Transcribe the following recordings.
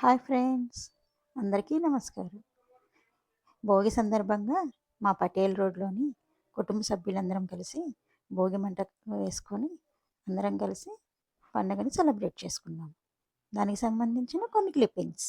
Hi friends అందరికీ నమస్కారం. భోగి సందర్భంగా మా పటేల్ రోడ్లోని కుటుంబ సభ్యులందరం కలిసి భోగి మంట వేసుకొని అందరం కలిసి పండుగని సెలబ్రేట్ చేసుకున్నాం. దానికి సంబంధించిన కొన్ని క్లిప్పింగ్స్.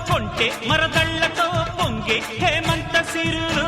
పొంగే మరదళ్ళతో పొంగే హేమంత సిరులు.